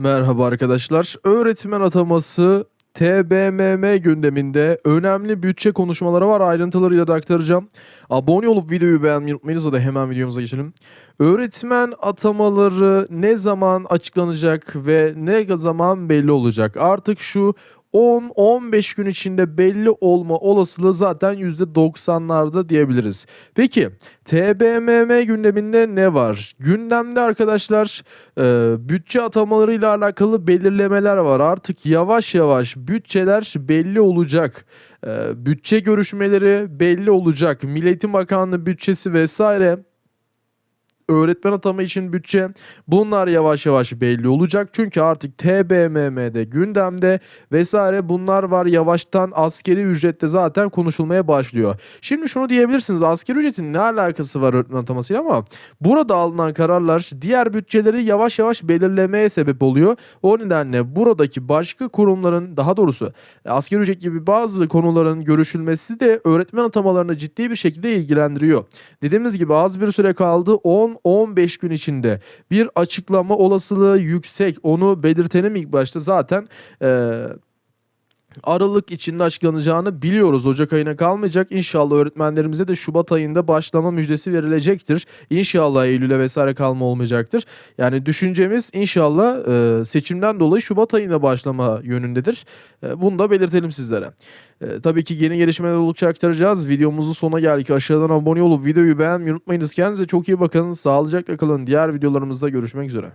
Merhaba arkadaşlar. Öğretmen ataması TBMM gündeminde önemli bütçe konuşmaları var. Ayrıntılarıyla da aktaracağım. Abone olup videoyu beğenmeyi unutmayınız. Hadi hemen videomuza geçelim. Öğretmen atamaları ne zaman açıklanacak ve ne zaman belli olacak? Artık şu 10-15 gün içinde belli olma olasılığı zaten %90'larda diyebiliriz. Peki TBMM gündeminde ne var? Gündemde arkadaşlar e, bütçe atamalarıyla alakalı belirlemeler var. Artık yavaş yavaş bütçeler belli olacak. E, bütçe görüşmeleri belli olacak. Milli Eğitim Bakanlığı bütçesi vesaire öğretmen atama için bütçe bunlar yavaş yavaş belli olacak. Çünkü artık TBMM'de gündemde vesaire bunlar var. Yavaştan askeri ücrette zaten konuşulmaya başlıyor. Şimdi şunu diyebilirsiniz. Askeri ücretin ne alakası var öğretmen atamasıyla ama burada alınan kararlar diğer bütçeleri yavaş yavaş belirlemeye sebep oluyor. O nedenle buradaki başka kurumların daha doğrusu askeri ücret gibi bazı konuların görüşülmesi de öğretmen atamalarını ciddi bir şekilde ilgilendiriyor. Dediğimiz gibi az bir süre kaldı. 10-15 gün içinde bir açıklama olasılığı yüksek. Onu belirtelim ilk başta zaten eee Aralık içinde açıklanacağını biliyoruz. Ocak ayına kalmayacak. İnşallah öğretmenlerimize de Şubat ayında başlama müjdesi verilecektir. İnşallah Eylül'e vesaire kalma olmayacaktır. Yani düşüncemiz inşallah e, seçimden dolayı Şubat ayında başlama yönündedir. E, bunu da belirtelim sizlere. E, tabii ki yeni gelişmeler oldukça aktaracağız. Videomuzun sonuna geldik. Aşağıdan abone olup videoyu beğenmeyi unutmayınız. Kendinize çok iyi bakın. Sağlıcakla kalın. Diğer videolarımızda görüşmek üzere.